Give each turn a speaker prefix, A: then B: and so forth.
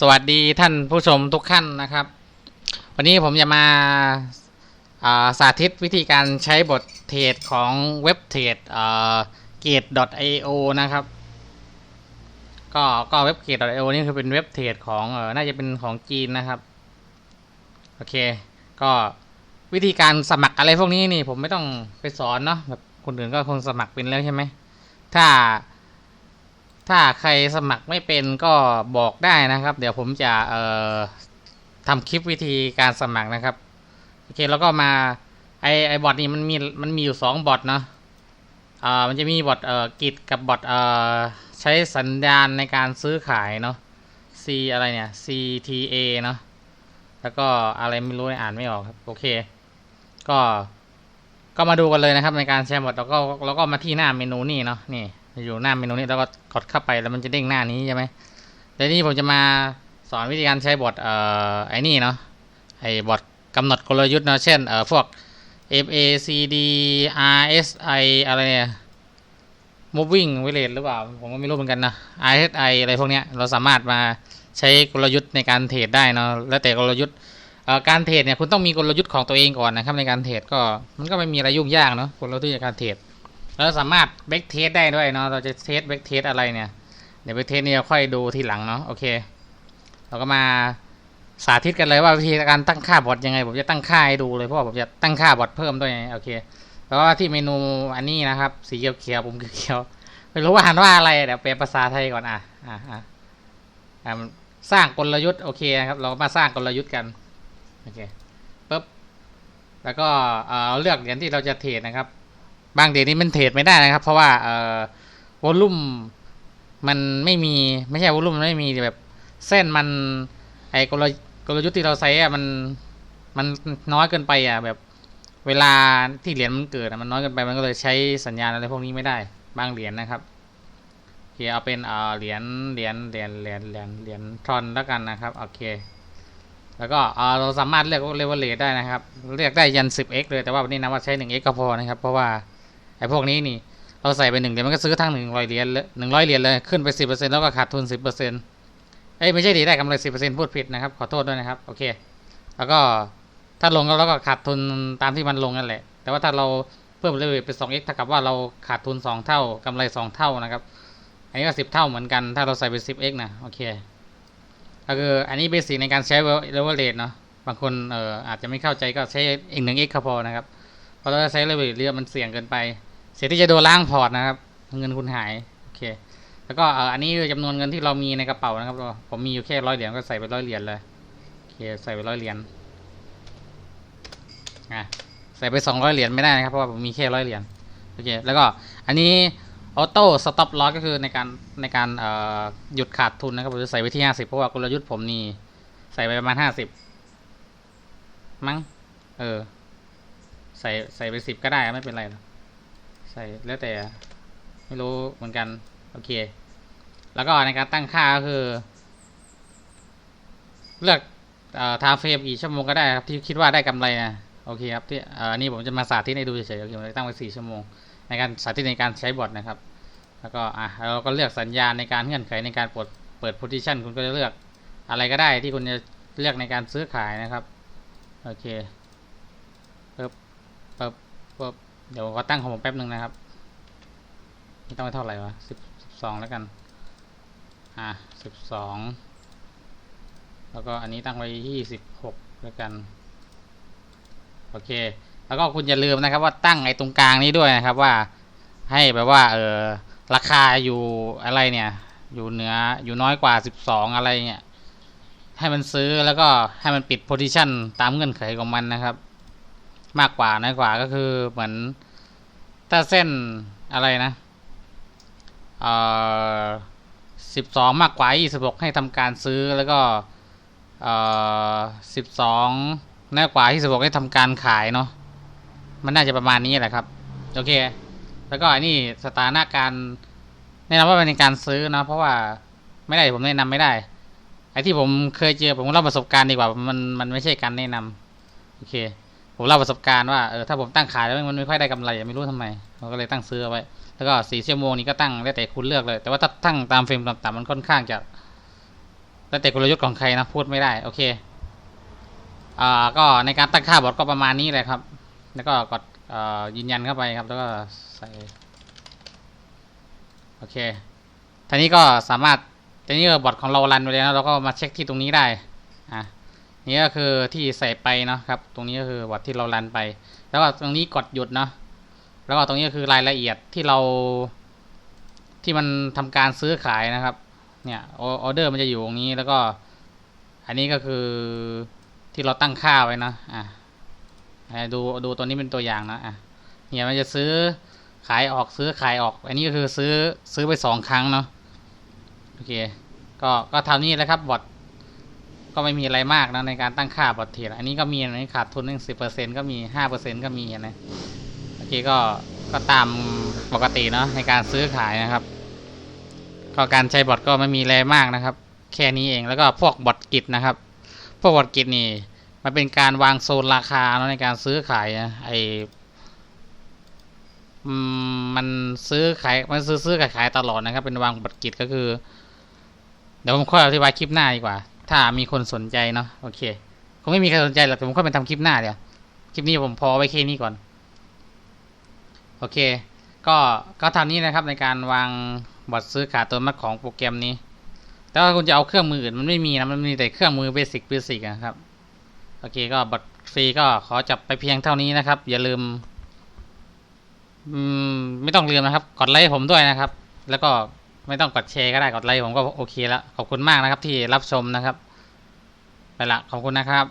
A: สวัสดีท่านผู้ชมทุกท่านนะครับ วันนี้ผมจะมาาสาธิตวิธีการใช้บทเทรดของเว็บเทรดเกต .io นะครับ ก็ก็เว็บเกต .io นี่คือเป็นเว็บเทรดของออน่าจะเป็นของจีนนะครับ โอเค ก็วิธีการสมัครอะไรพวกนี้นี่ผมไม่ต้องไปสอนเนาะแบบคนอื่นก็คงสมัครเป็นแล้วใช่ไหมถ้า ถ้าใครสมัครไม่เป็นก็บอกได้นะครับ เดี๋ยวผมจะเอ่อทำคลิปวิธีการสมัครนะครับโอเคแล้วก็มาไอไอบอทนี้มันมีมันมีอยู่สองบอทเนาะอ่ามันจะมีบอทเอ่อกิจกับบอทเอ่อใช้สัญญาณในการซื้อขายเนาะ C อะไรเนี่ย CTA เนาะแล้วก็อะไรไม่รู้อ่านไม่ออกครับโอเค ก็ก็มาดูกันเลยนะครับในการแชร์บอทแล้วก็แล้วก็มาที่หน้าเมนูนี่เนาะนี่ อยู่หน้าเมนูนี้แล้วก็กดเข้าไปแล้วมันจะเด้งหน้านี้ใช่ไหมเดี๋ยวนี้ผมจะมาสอนวิธีการใช้บอทเอ่อไอ้นี่เนาะไอ้บอทกำหนดกลยุทธ์เนาะเช่นเอ่อพวก FACD RSI อะไรเนี่ย moving average หรือเปล่า ผมก็ไม่รู้เหมือนกันนะ RSI อะไรพวกเนี้ยเราสามารถมาใช้กลยุทธ์ในการเทรดได้เนาะแล้วแต่กลยุทธ์เอ่อการเทรดเนี่ยคุณต้องมีกลยุทธ์ของตัวเองก่อนนะครับในการเทรดก็มันก็ไม่มีอะไรยุ่งยากเนาะกลยุทธ์ในการเทรด เราสามารถเบรกเทสได้ด้วยเนาะเราจะเทสเบรกเทสอะไรเนี่ยเดี๋ยวเบรกเทสเนี่เราค่อยดูทีหลังเนาะโอเค เราก็มาสาธิตกันเลยว่าวิธีการตั้งค่าบอทยังไง ผมจะตั้งค่าให้ดูเลยเพราะว่าผมจะตั้งค่าบอทเพิ่มด้วยไงโอเคแล้วก็ที่เมนูอันนี้นะครับ สีเขียวๆผมเขียวไม่รู้ว่าอ่านว่าอะไรเดี๋ยวแปลภาษาไทยก่อนอะอะอะสร้างกลยุทธ์โอเคครับ เราก็มาสร้างกลยุทธ์กันโอเคปุ๊บแล้วก็เอ่อเลือกเหรียญที่เราจะเทรดนะครับ บางเดี๋ยวนี้มันเทรดไม่ได้นะครับ เพราะว่าเอ่อวอลลุ่มมันไม่มีไม่ใช่วอลลุ่มมันไม่มีแบบเส้นมัน ไอ้กลยุกลยุทธ์ที่เราใช้อะมันมันน้อยเกินไปอะแบบเวลาที่เหรียญมันเกิดมันน้อยเกินไปมันก็เลยใช้สัญญาณอะไรพวกนี้ไม่ได้บางเหรียญนะครับโอเคเอาเป็นเอ่อเหรียญเหรียญเหรียญเหรียญเหรียญเหรียญทรอนแล้วกันนะครับโอเค แล้วก็เอ่อเราสามารถเลือกเลเวลเลทได้นะครับ เลือกได้ยัน 10x เลยแต่ว่าวันนี้นะว่าใช้ 1x ก็พอนะครับ เพราะว่า ไอ้พวกนี้นี่เราใส่ไปหนึ่งเหรียญมันก็ซื้อทั้งหนึ่งร้อยเหรียญเลยหนึ่งร้อยเหรียญเลยขึ้นไปสิบเปอร์เซ็นต์แล้วก็ขาดทุนสิบเปอร์เซ็นต์เอ้ยไม่ใช่ดีได้กำไรสิบเปอร์เซ็นต์พูดผิดนะครับ ขอโทษด้วยนะครับโอเค แล้วก็ถ้าลงแล้วก็ขาดทุนตามที่มันลงนั่นแหละ แต่ว่าถ้าเราเพิ่มเลเวลเป็นสอง x เท่ากับว่าเราขาดทุนสองเท่ากำไรสองเท่านะครับ อันนี้ก็สิบเท่าเหมือนกัน ถ้าเราใส่เป็นสิบ x นะโอเคก็คืออันนี้เบสิกในการใช้เลเวลเลทเนาะบางคนเอ่ออาจจะไม่เข้าใจก็ใช้อีกหนึ่ง x ก็พอนะครับเพราะเราใช้เลเวลเรียมันเสี่ยงเกินไป เสียที่จะโดนล้างพอร์ตนะครับ เงินคุณหายโอเค แล้วก็อันนี้คือจำนวนเงินที่เรามีในกระเป๋านะครับ ผมมีอยู่แค่ร้อยเหรียญก็ใส่ไปร้อยเหรียญเลยโอเคใส่ไปร้อยเหรียญอะใส่ไปสองร้อยเหรียญไม่ได้นะครับเพราะว่าผมมีแค่ร้อยเหรียญโอเคแล้วก็อันนี้ออโต้สต็อปลอสก็คือในการในการเอ่อหยุดขาดทุนนะครับผมจะใส่ไว้ที่ห้าสิบเพราะว่ากลยุทธ์ผมนี่ใส่ไปประมาณห้าสิบมั้งเออ ใส่ใส่ไปสิบก็ได้ไม่เป็นไรหรอก ใส่แล้วแต่ไม่รู้เหมือนกัน โอเค แล้วก็ในการตั้งค่าก็คือ เลือกทาเฟรมกี่ชั่วโมงก็ได้ครับที่คิดว่าได้กำไรนะโอเคครับที่อันนี้ผมจะมาสาธิตให้ดูเฉยๆโอเคผมตั้งไว้สี่ชั่วโมง ในการสาธิตในการใช้บอทนะครับ แล้วก็อะเราก็เลือกสัญญาณในการเงื่อนไขในการเปิดเปิด position คุณก็จะเลือกอะไรก็ได้ที่คุณจะเลือกในการซื้อขายนะครับ โอเคปึ๊บปึ๊บปึ๊บ เดี๋ยวขอตั้งของผมแป๊บหนึ่งนะครับนี่ต้องไปเท่าไหร่วะสิบสิบสองแล้วกัน อะสิบสองแล้วก็อันนี้ตั้งไว้ยี่สิบหกแล้วกัน โอเค แล้วก็คุณอย่าลืมนะครับ ว่าตั้งไอ้ตรงกลางนี้ด้วยนะครับว่าให้แบบว่า เออราคาอยู่อะไรเนี่ย อยู่เหนืออยู่น้อยกว่าสิบสองอะไรเนี่ยให้มันซื้อแล้วก็ให้มันปิดโพซิชันตามเงื่อนไขของมันนะครับ มากกว่าน้อยกว่าก็คือเหมือนถ้าเส้นอะไรนะเอ่อสิบสองมากกว่ายี่สิบหกให้ทำการซื้อแล้วก็เอ่อสิบสองน้อยกว่ายี่สิบหกให้ทำการขายเนาะมันน่าจะประมาณนี้แหละครับโอเค แล้วก็อันนี้สถานะการแนะนำว่าเป็นการซื้อเนาะเพราะว่าไม่ได้ผมแนะนำไม่ได้ไอ้ที่ผมเคยเจอผมเล่าประสบการณ์ดีกว่ามันมันไม่ใช่การแนะนำโอเค ผมเล่าประสบการณ์ว่าเออถ้าผมตั้งขายแล้วมันไม่ค่อยได้กำไรไม่รู้ทำไมเราก็เลยตั้งซื้อเอาไว้ แล้วก็สี่ชั่วโมงนี้ก็ตั้งได้แต่คุณเลือกเลย แต่ว่าถ้าตั้งตามเฟรมต่ำๆมันค่อนข้างจะแล้วแต่กลยุทธ์ของใครนะพูดไม่ได้โอเคอ่าก็ในการตั้งค่าบอทก็ประมาณนี้เลยครับ แล้วก็กดเอ่อยืนยันเข้าไปครับ แล้วก็ใส่โอเคทีนี้ก็สามารถทีนี้บอทของเรารันไปแล้วเราก็มาเช็คที่ตรงนี้ได้อะ นี่ก็คือที่ใส่ไปเนาะครับ ตรงนี้ก็คือบอทที่เรารันไป แล้วก็ตรงนี้กดหยุดเนาะแล้วก็ตรงนี้ก็คือรายละเอียดที่เรา ที่มันทำการซื้อขายนะครับ เนี่ยออเดอร์มันจะอยู่ตรงนี้แล้วก็ อันนี้ก็คือที่เราตั้งค่าไว้นะอะอะดูดูตัวนี้เป็นตัวอย่างนะอะเนี่ยมันจะซื้อขายออกซื้อขายออก อันนี้ก็คือซื้อซื้อไปสองครั้งเนาะโอเค ก็ก็ท่านี้แหละครับบอท ก็ไม่มีอะไรมากนะในการตั้งค่าบอทเทรดอันนี้ก็มีอันนี้ขาดทุนหนึ่งสิบเปอร์เซ็นก็มีห้าเปอร์เซ็นก็มีนะโอเคก็ก็ตามปกติเนาะในการซื้อขายนะครับ ก็การใช้บอทก็ไม่มีอะไรมากนะครับ แค่นี้เองแล้วก็พวกบอทกิจนะครับ พวกบอทกิจนี่มันเป็นการวางโซนราคาเนอะในการซื้อขายนะไอมมันซื้อขายมันซื้อซื้อขายขายตลอดนะครับ เป็นวางบอทกิจก็คือ เดี๋ยวผมค่อยอธิบายคลิปหน้าดีกว่า ถ้ามีคนสนใจเนาะโอเคคงไม่มีใครสนใจหรอกแต่ผมค่อยไปทำคลิปหน้าเดี๋ยวคลิปนี้ผมพอไว้แค่นี้ก่อน โอเค ก็ก็ทำนี้นะครับในการวางบอทซื้อขายตัวมัดของโปรแกรมนี้ แต่ว่าคุณจะเอาเครื่องมืออื่นมันไม่มีนะมันมีแต่เครื่องมือเบสิกเบสิกนะครับโอเคก็บัตรฟรีก็ขอจับไปเพียงเท่านี้นะครับ อย่าลืมอืมไม่ต้องลืมนะครับ กดไลค์ผมด้วยนะครับ แล้วก็ ไม่ต้องกดแชร์ก็ได้กดไลค์ผมก็โอเคแล้ว ขอบคุณมากนะครับที่รับชมนะครับ ไปละขอบคุณนะครับ